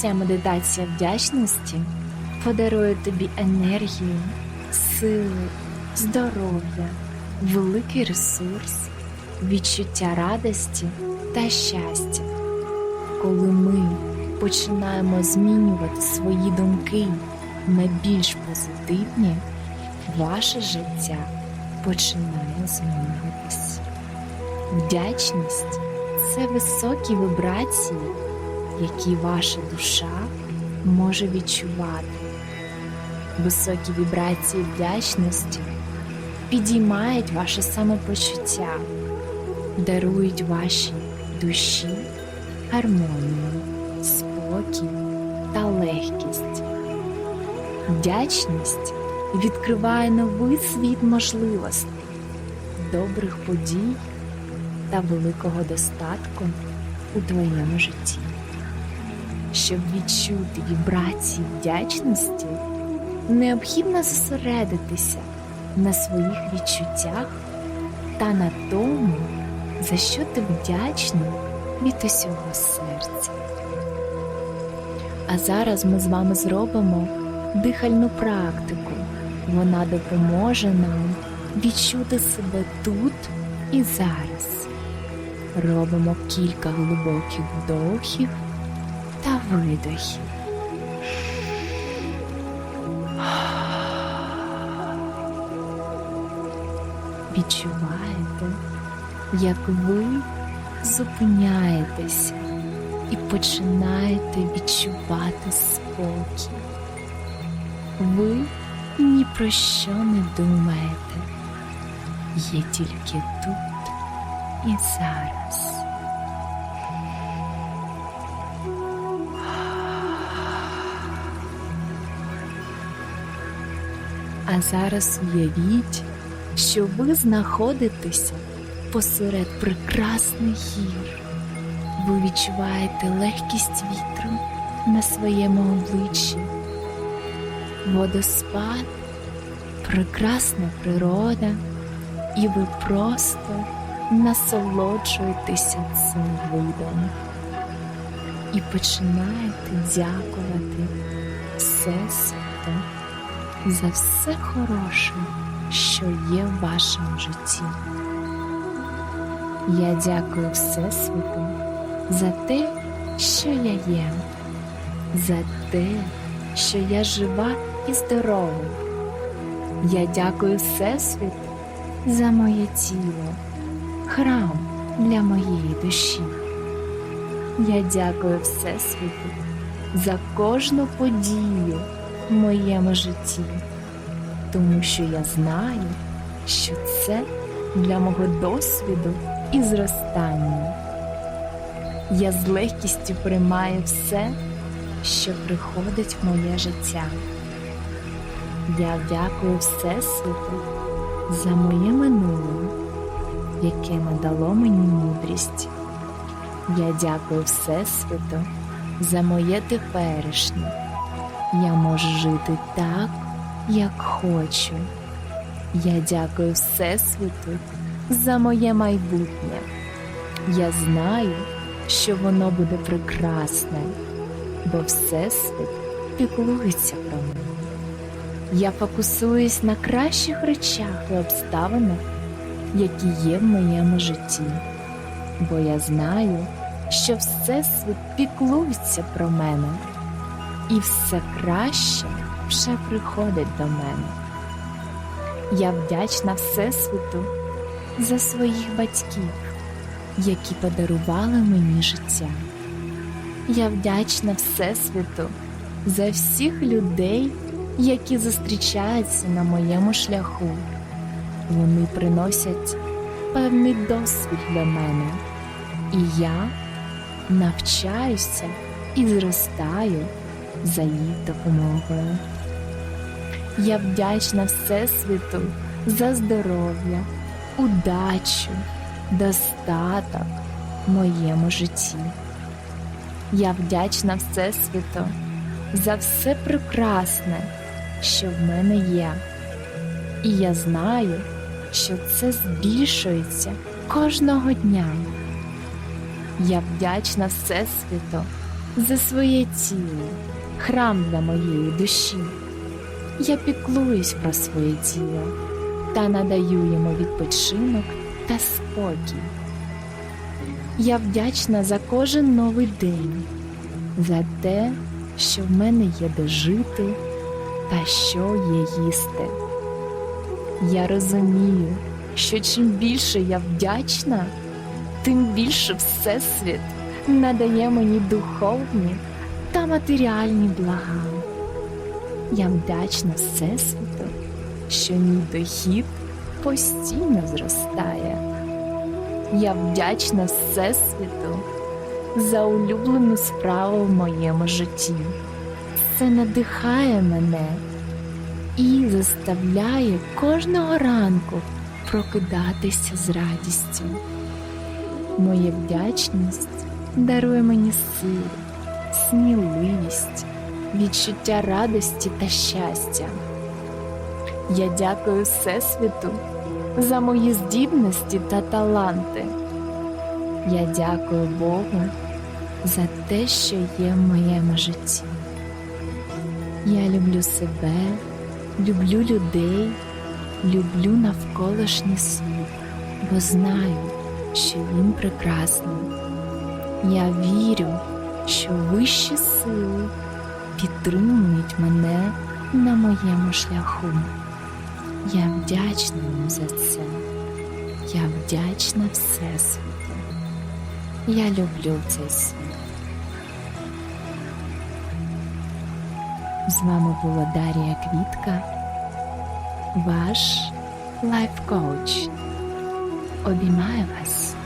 Ця медитація вдячності подарує тобі енергію, силу, здоров'я, великий ресурс, відчуття радості та щастя. Коли ми починаємо змінювати свої думки на більш позитивні, ваше життя починає змінюватись. Вдячність це високі вібрації, які ваша душа може відчувати. Високі вібрації вдячності підіймають ваше самопочуття, дарують вашій душі гармонію, спокій та легкість. Вдячність відкриває новий світ можливостей, добрих подій та великого достатку у твоєму житті. Щоб відчути вібрації вдячності, необхідно зосередитися на своїх відчуттях та на тому, за що ти вдячний від усього серця. А зараз ми з вами зробимо дихальну практику. Вона допоможе нам відчути себе тут і зараз. Робимо кілька глибоких вдохів та видохів. Відчуваєте, як ви зупиняєтеся і починаєте відчувати спокій. Ви ні про що не думаєте, є тільки тут і зараз. А зараз уявіть, що ви знаходитеся посеред прекрасних гір. Ви відчуваєте легкість вітру на своєму обличчі, водоспад, прекрасна природа, і ви просто насолоджуєтеся цим видом. І починаєте дякувати Всесвіту за все хороше, що є в вашому житті. Я дякую Всесвіту за те, що я є, за те, що я жива і здорова. Я дякую Всесвіту за моє тіло, храм для моєї душі. Я дякую Всесвіту за кожну подію в моєму житті, тому що я знаю, що це для мого досвіду і зростання. Я з легкістю приймаю все, що приходить в моє життя. Я дякую Всесвіту за моє минуле, яке надало мені мудрість. Я дякую Всесвіту за моє теперішнє. Я можу жити так, як хочу. Я дякую Всесвіту за моє майбутнє. Я знаю, що воно буде прекрасне, бо Всесвіт піклується про мене. Я фокусуюсь на кращих речах і обставинах, які є в моєму житті, бо я знаю, що Всесвіт піклується про мене, і все краще вже приходить до мене. Я вдячна Всесвіту за своїх батьків, які подарували мені життя. Я вдячна Всесвіту за всіх людей, які зустрічаються на моєму шляху. Вони приносять певний досвід для мене, і я навчаюся і зростаю за їх допомогою. Я вдячна Всесвіту за здоров'я, удачу, достаток в моєму житті. Я вдячна Всесвіту за все прекрасне, що в мене є. І я знаю, що це збільшується кожного дня. Я вдячна Всесвіту за своє тіло, храм для моєї душі. Я піклуюсь про своє тіло та надаю йому відпочинок та спокій. Я вдячна за кожен новий день, за те, що в мене є де жити та що є їсти. Я розумію, що чим більше я вдячна, тим більше Всесвіт надає мені духовні матеріальні блага. Я вдячна Всесвіту, що мій дохід постійно зростає. Я вдячна Всесвіту за улюблену справу в моєму житті. Це надихає мене і заставляє кожного ранку прокидатися з радістю. Моя вдячність дарує мені силу, сміливість, відчуття радості та щастя. Я дякую Всесвіту за мої здібності та таланти. Я дякую Богу за те, що є в моєму житті. Я люблю себе, люблю людей, люблю навколишній світ, бо знаю, що він прекрасний. Я вірю, що вищі сили підтримують мене на моєму шляху. Я вдячна їм за це. Я вдячна Всесвіту. Я люблю цей світ. З вами була Дарія Квітка, ваш лайф-коуч. Обіймаю вас.